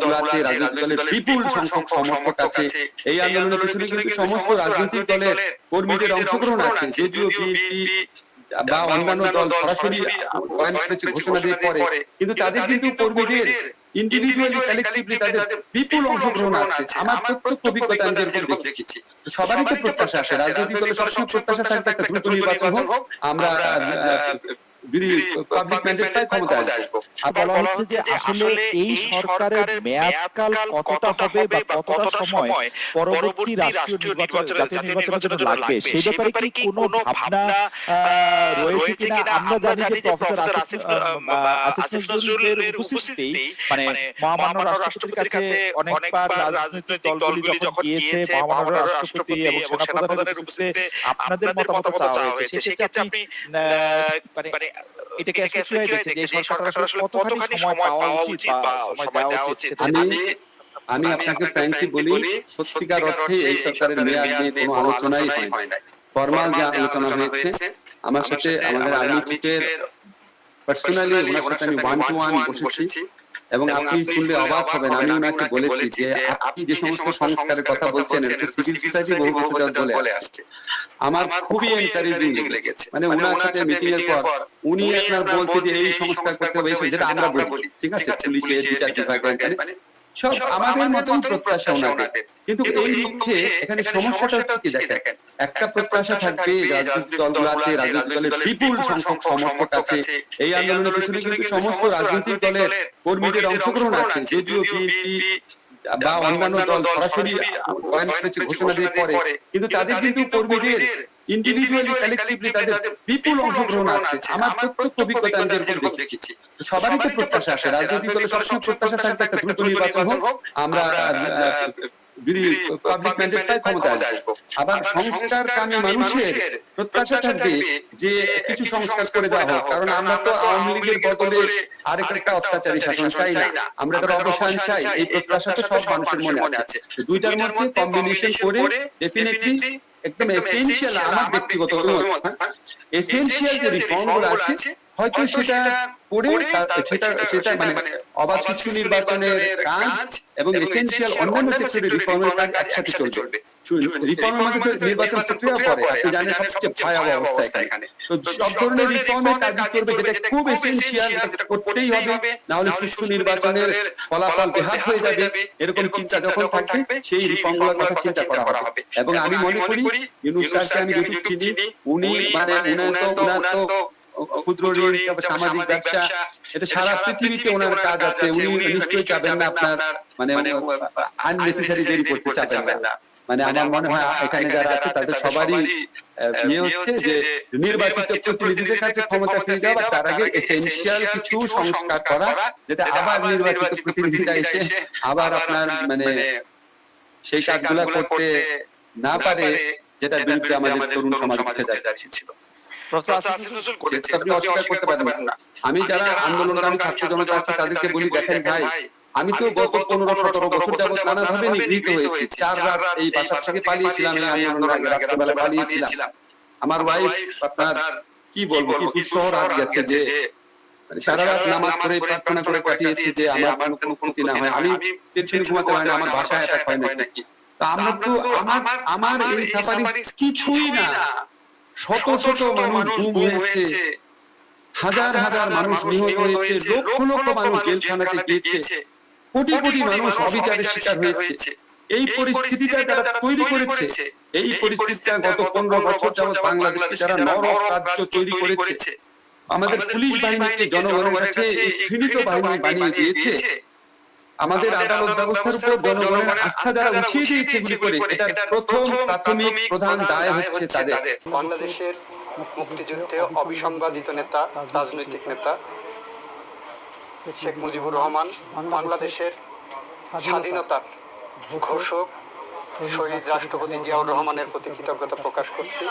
দলগুলো আছে রাজনৈতিক দলের বিপুল সংখ্যক সমর্থক আছে। এই আন্দোলনের পিছনে কিন্তু সমস্ত রাজনৈতিক দলের কর্মীদের অংশগ্রহণ আছে। যদিও বিএনপি বা অন্যান্য দল সরাসরি ঘোষণা দিয়ে পরে কিন্তু তাদের কিন্তু কর্মীদের ইন্ডিভিজুয়ালি কালেক্টিভলি তাদের বিপুল অংশগ্রহণ আছে। আমার প্রত্যক্ষ অভিজ্ঞতা আমি যেরকম দেখেছি। সবারই তো প্রত্যাশা আছে। রাজনৈতিক দলের সবসময় প্রত্যাশা থাকবে একটা দ্রুত নির্বাচন হোক। আমরা যদি পাবলিক ম্যান্ডেট পাই ক্ষমতায় আসব। আর বলা হচ্ছে যে আসলে এই সরকারের মেয়াদকাল কতটা হবে বা কতটা সময় পরবর্তী রাষ্ট্রীয় নির্বাচন জাতীয় নির্বাচনের জন্য লাগবে। সেই ব্যাপারে কি কোনো ভাবনা রয়েছে কিনা? আমরা জানি যে প্রফেসর আসিফ আসিফ নজরুলের উপস্থিতি মানে মহামান্য রাষ্ট্রপতির কাছে অনেকবার রাজনৈতিক দলগুলি যখন গিয়েছে মহামান্য রাষ্ট্রপতি এবং সেনাপ্রধানের উপস্থিতিতে আপনাদের মতামত চাওয়া হয়েছে। সেক্ষেত্রে আপনি মানে এটাকে আসলে কি যে সরকার আসলে কতখানি সময় পাওয়া উচিত বা সময় দেওয়া উচিত? আমি আমি আপনাকে ফ্র্যাঙ্কলি বলি সত্যিকার অর্থে এই সরকারের মেয়াদ নিয়ে কোনো আলোচনাই হয় নাই। ফর্মাল যে আলোচনা হয়েছে আমার সাথে আমাদের আর্মি চিফের পার্সোনালি ওনার সাথে আমি ওয়ান টু ওয়ান বসেছি। এবং আপনি শুনলে অবাক হবেন। আমি ওনাকে বলেছি যে আপনি যে সমস্ত সংস্কারের কথা বলছেন এটা সিভিল সোসাইটি বহু বছর ধরে বলে আসছে। আমার খুবই এনকারেজিং লেগেছে। মানে ওনার সাথে মিটিং এর পর উনি আপনার বলছে যে এই সংস্কার করতে হবে যেটা আমরা বলি ঠিক আছে পুলিশের বিচার বিভাগ মানে সব আমাদের মতন প্রত্যাশা ওনাদের। কিন্তু এই মুখে এখানে সমস্যাটা হচ্ছে কি দেখেন একটা প্রত্যাশা থাকবে রাজনৈতিক দলগুলো আছে রাজনৈতিক দলের বিপুল সংখ্যক সমর্থক আছে এই আন্দোলনের পিছনে কিন্তু সমস্ত রাজনৈতিক দলের কর্মীদের অংশগ্রহণ আছে। যদিও বিএনপি বা অন্যান্য দল সরাসরি ঘোষণা দিয়ে পরে। কিন্তু তাদের কিন্তু কর্মীদের ইন্ডিভিজুয়ালি কালেক্টিভলি তাদের বিপুল অংশগ্রহণ আছে। আমার প্রত্যক্ষ অভিজ্ঞতা আমি যেরকম দেখেছি। সবারই তো প্রত্যাশা আছে। রাজনৈতিক দলের সবসময় প্রত্যাশা থাকবে। একটা দ্রুত নির্বাচন হোক আমরা পাবলিক ম্যান্ডেট পাই ক্ষমতায় আবার সংস্কার কামী মানুষের প্রত্যাশা থাকবে যে কিছু সংস্কার করে দেওয়া হোক। কারণ আমরা তো আওয়ামী লীগের বদলে আরেক অত্যাচারী শাসন চাই না। আমরা তার অবসান চাই। এই প্রত্যাশা তো সব মানুষের মনে আছে। দুইটার মধ্যে কম্বিনেশন করে ডেফিনেটলি একদম এসেনশিয়াল আমার ব্যক্তিগত এসেনশিয়াল যে রিফর্মগুলো আছে হয়তো সেটা করে সেটা সেটা মানে অবাধ সুষ্ঠু নির্বাচনের কাজ এবং এসেনশিয়াল অন্যান্য সেক্টরের রিফর্মের কাজ একসাথে চলবে। রিফর্মের মধ্যে নির্বাচন প্রক্রিয়া পরে আপনি জানেন সবচেয়ে ভয়াবহ অবস্থা এখানে। তো সব ধরনের রিফর্মের কাজ করবে যেটা খুব এসেনশিয়াল করতেই হবে না হলে সুষ্ঠু নির্বাচনের ফলাফল বেহাত হয়ে যাবে এরকম চিন্তা যখন থাকবে সেই রিফর্মগুলোর কথা চিন্তা করা হবে। এবং আমি মনে করি ইউনুস স্যারকে আমি চিনি উনি মানে উনার তো উনার তো ক্ষুদ্র ঋণ সামাজিক ব্যবসা এটা সারা পৃথিবীতে ওনার কাজ আছে। উনি নিশ্চয়ই চাবেন না আপনার মানে আননেসেসারি দেরি করতে চাবেন না। মানে আমার মনে হয় এখানে যারা আছে তাদের সবারই ইয়ে হচ্ছে যে নির্বাচিত প্রতিনিধিদের কাছে ক্ষমতা ফিরে তার আগে এসেনশিয়াল কিছু সংস্কার করা যাতে আবার নির্বাচিত প্রতিনিধিরা এসে আবার আপনার মানে সেই কাজগুলো করতে না পারে। যেটা বিরুদ্ধে আমাদের তরুণ সমাজ উঠে যাচ্ছিল আমি যারা আন্দোলনকারী ছাত্র জনতা আছে তাদেরকে বলি দেখেন ভাই আমি তো গত পনেরো সতেরো বছর যাবত নানাভাবে নিগৃহীত হয়েছি। চার রাত এই বাসা থেকে পালিয়েছিলাম এই আন্দোলনের রাত্রেবেলা পালিয়েছিলাম। আমার ওয়াইফ আপনার কি বলব কি দুঃসহ রাত গেছে যে মানে সারা রাত নামাজ পড়ে প্রার্থনা করে কাটিয়েছি যে আমার কোনো ক্ষতি না হয়। আমি টেনশনে ঘুমাতে পারি না আমার বাসায় অ্যাটাক হয় নাকি তা আমরা তো আমার আমার এই সাফারি কিছুই না শত শত মানুষ গুম হয়েছে। হাজার হাজার মানুষ নিহত হয়েছে লক্ষ লক্ষ মানুষ জেলখানাতে গিয়েছে। কোটি কোটি মানুষ অবিচারের শিকার হয়েছে। এই পরিস্থিতিটা যারা তৈরি করেছে এই পরিস্থিতিটা গত পনেরো বছর যাবৎ বাংলাদেশে যারা নরক রাজ্য তৈরি করেছে আমাদের পুলিশ বাহিনীকে জনগণের কাছে ঘৃণিত বাহিনী বানিয়ে দিয়েছে। আমাদের আদালত ব্যবস্থার উপর জনগণের আস্থা যারা উঠিয়ে দিয়েছে এগুলি করে এটা প্রথম প্রাথমিক প্রধান দায় হচ্ছে তাদের। বাংলাদেশের মুক্তিযুদ্ধে অবিসংবাদিত নেতা রাজনৈতিক নেতা শেখ মুজিবুর রহমান বাংলাদেশের স্বাধীনতার ঘোষক শহীদ রাষ্ট্রপতি জিয়াউর রহমানের প্রতি কৃতজ্ঞতা প্রকাশ করছি।